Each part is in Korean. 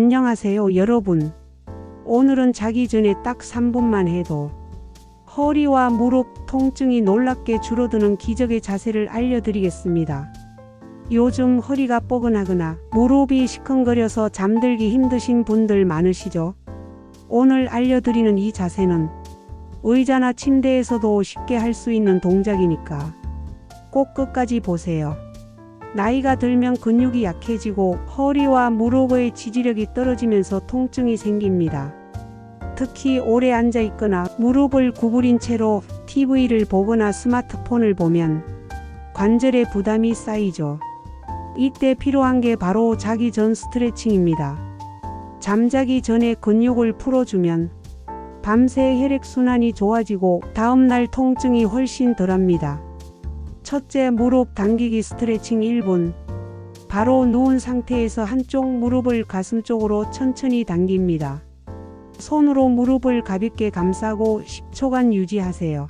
안녕하세요 여러분. 오늘은 자기 전에 딱 3분만 해도 허리와 무릎 통증이 놀랍게 줄어드는 기적의 자세를 알려드리겠습니다. 요즘 허리가 뻐근하거나 무릎이 시큰거려서 잠들기 힘드신 분들 많으시죠? 오늘 알려드리는 이 자세는 의자나 침대에서도 쉽게 할 수 있는 동작이니까 꼭 끝까지 보세요. 나이가 들면 근육이 약해지고 허리와 무릎의 지지력이 떨어지면서 통증이 생깁니다. 특히 오래 앉아 있거나 무릎을 구부린 채로 TV를 보거나 스마트폰을 보면 관절에 부담이 쌓이죠. 이때 필요한 게 바로 자기 전 스트레칭입니다. 잠자기 전에 근육을 풀어주면 밤새 혈액순환이 좋아지고 다음날 통증이 훨씬 덜합니다. 첫째 무릎 당기기 스트레칭 1분. 바로 누운 상태에서 한쪽 무릎을 가슴 쪽으로 천천히 당깁니다. 손으로 무릎을 가볍게 감싸고 10초간 유지하세요.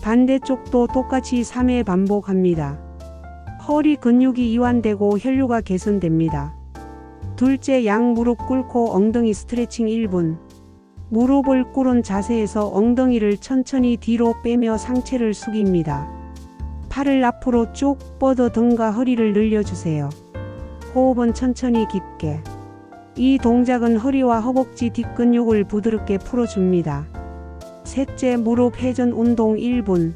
반대쪽도 똑같이 3회 반복합니다. 허리 근육이 이완되고 혈류가 개선됩니다. 둘째 양 무릎 꿇고 엉덩이 스트레칭 1분. 무릎을 꿇은 자세에서 엉덩이를 천천히 뒤로 빼며 상체를 숙입니다. 팔을 앞으로 쭉 뻗어 등과 허리를 늘려주세요. 호흡은 천천히 깊게. 이 동작은 허리와 허벅지 뒷근육을 부드럽게 풀어줍니다. 셋째 무릎 회전 운동 1분.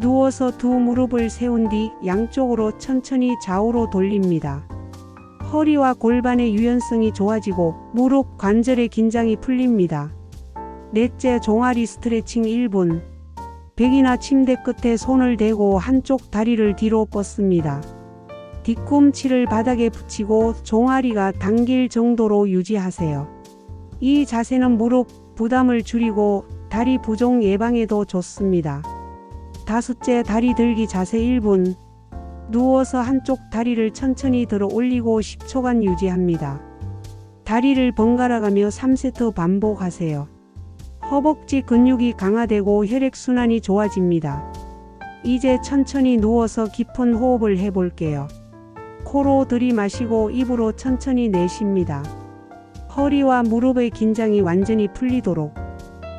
누워서 두 무릎을 세운 뒤 양쪽으로 천천히 좌우로 돌립니다. 허리와 골반의 유연성이 좋아지고 무릎 관절의 긴장이 풀립니다. 넷째 종아리 스트레칭 1분. 벽이나 침대 끝에 손을 대고 한쪽 다리를 뒤로 뻗습니다. 뒤꿈치를 바닥에 붙이고 종아리가 당길 정도로 유지하세요. 이 자세는 무릎 부담을 줄이고 다리 부종 예방에도 좋습니다. 다섯째 다리 들기 자세 1분. 누워서 한쪽 다리를 천천히 들어 올리고 10초간 유지합니다. 다리를 번갈아가며 3세트 반복하세요. 허벅지 근육이 강화되고 혈액순환이 좋아집니다. 이제 천천히 누워서 깊은 호흡을 해볼게요. 코로 들이마시고 입으로 천천히 내쉽니다. 허리와 무릎의 긴장이 완전히 풀리도록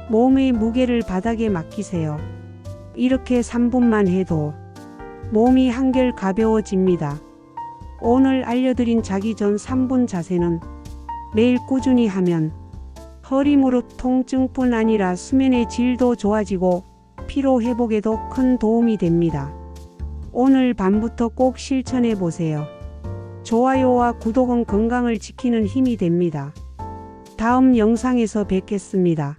몸의 무게를 바닥에 맡기세요. 이렇게 3분만 해도 몸이 한결 가벼워집니다. 오늘 알려드린 자기 전 3분 자세는 매일 꾸준히 하면 허리 무릎 통증뿐 아니라 수면의 질도 좋아지고 피로 회복에도 큰 도움이 됩니다. 오늘 밤부터 꼭 실천해 보세요. 좋아요와 구독은 건강을 지키는 힘이 됩니다. 다음 영상에서 뵙겠습니다.